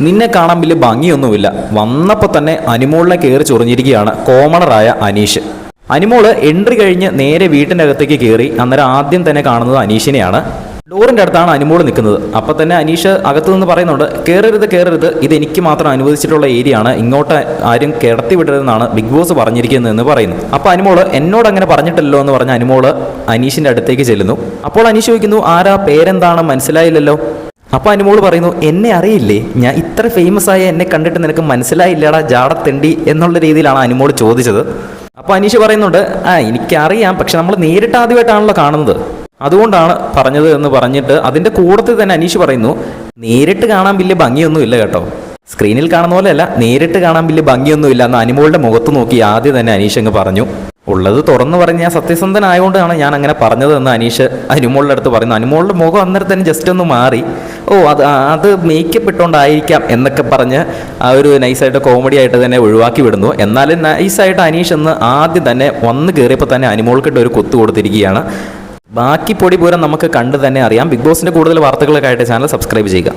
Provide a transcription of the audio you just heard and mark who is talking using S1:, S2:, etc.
S1: നിന്നെ കാണാൻ വലിയ ഭംഗിയൊന്നുമില്ല. വന്നപ്പോൾ തന്നെ അനിമോളിനെ കയറി ചൊറിഞ്ഞിരിക്കുകയാണ് കോമണറായ അനീഷ്. അനിമോൾ എൻട്രി കഴിഞ്ഞ് നേരെ വീട്ടിന്റെ അകത്തേക്ക് കയറി അന്നേരം ആദ്യം തന്നെ കാണുന്നത് അനീഷിനെയാണ്. ഡോറിന്റെ അടുത്താണ് അനുമോൾ നിൽക്കുന്നത്. അപ്പോൾ തന്നെ അനീഷ് അകത്തു നിന്ന് പറയുന്നുണ്ട് കയറരുത് കയറരുത് ഇത് എനിക്ക് മാത്രം അനുവദിച്ചിട്ടുള്ള ഏരിയ ആണ് ഇങ്ങോട്ട് ആരും കിടത്തി വിടരുതെന്നാണ് ബിഗ് ബോസ് പറഞ്ഞിരിക്കുന്നതെന്ന് പറയുന്നു. അപ്പോൾ അനുമോൾ എന്നോട് അങ്ങനെ പറഞ്ഞിട്ടല്ലോ എന്ന് പറഞ്ഞ അനുമോൾ അനീഷിന്റെ അടുത്തേക്ക് ചെല്ലുന്നു. അപ്പോൾ അനീഷ് ചോദിക്കുന്നു ആരാ? പേരെന്താണ്? മനസ്സിലായില്ലല്ലോ. അപ്പോൾ അനുമോൾ പറയുന്നു എന്നെ അറിയില്ലേ? ഞാൻ ഇത്ര ഫേമസ് ആയ എന്നെ കണ്ടിട്ട് നിനക്ക് മനസ്സിലായില്ലടാ ജാടത്തെണ്ടി എന്നുള്ള രീതിയിലാണ് അനുമോൾ ചോദിച്ചത്. അപ്പോൾ അനീഷ് പറയുന്നുണ്ട് ആ എനിക്കറിയാം. പക്ഷെ നമ്മൾ നേരിട്ട് ആദ്യമായിട്ടാണല്ലോ കാണുന്നത്. അതുകൊണ്ടാണ് പറഞ്ഞത് എന്ന് പറഞ്ഞിട്ട് അതിന്റെ കൂടത്തിൽ തന്നെ അനീഷ് പറയുന്നു നേരിട്ട് കാണാൻ വലിയ ഭംഗിയൊന്നുമില്ല കേട്ടോ. സ്ക്രീനിൽ കാണുന്ന പോലെയല്ല നേരിട്ട് കാണാൻ വലിയ ഭംഗിയൊന്നുമില്ല എന്ന് അനുമോളുടെ മുഖത്ത് നോക്കി ആദ്യം തന്നെ അനീഷ് അങ്ങ് പറഞ്ഞു. ഉള്ളത് തുറന്നു പറഞ്ഞ് ഞാൻ സത്യസന്ധനായതുകൊണ്ടാണ് ഞാൻ അങ്ങനെ പറഞ്ഞതെന്ന് അനീഷ് അനുമോളുടെ അടുത്ത് പറയുന്നു. അനുമോളുടെ മുഖം അന്നേരം തന്നെ ജസ്റ്റ് ഒന്ന് മാറി ഓ അത് അത് മേക്കപ്പ് ഇട്ടുകൊണ്ടായിരിക്കാം എന്നൊക്കെ പറഞ്ഞ് ആ ഒരു നൈസായിട്ട് കോമഡി ആയിട്ട് തന്നെ ഒഴിവാക്കി വിടുന്നു. എന്നാലും നൈസായിട്ട് അനീഷ് എന്ന് ആദ്യം തന്നെ വന്ന് കയറിയപ്പോൾ തന്നെ അനുമോൾക്കിട്ട് ഒരു കൊത്തു കൊടുത്തിരിക്കുകയാണ്. ബാക്കി പൊടി പൂരം നമുക്ക് കണ്ട് തന്നെ അറിയാം. ബിഗ് ബോസിന്റെ കൂടുതൽ വാർത്തകളൊക്കെ ആയിട്ട് ചാനൽ സബ്സ്ക്രൈബ് ചെയ്യുക.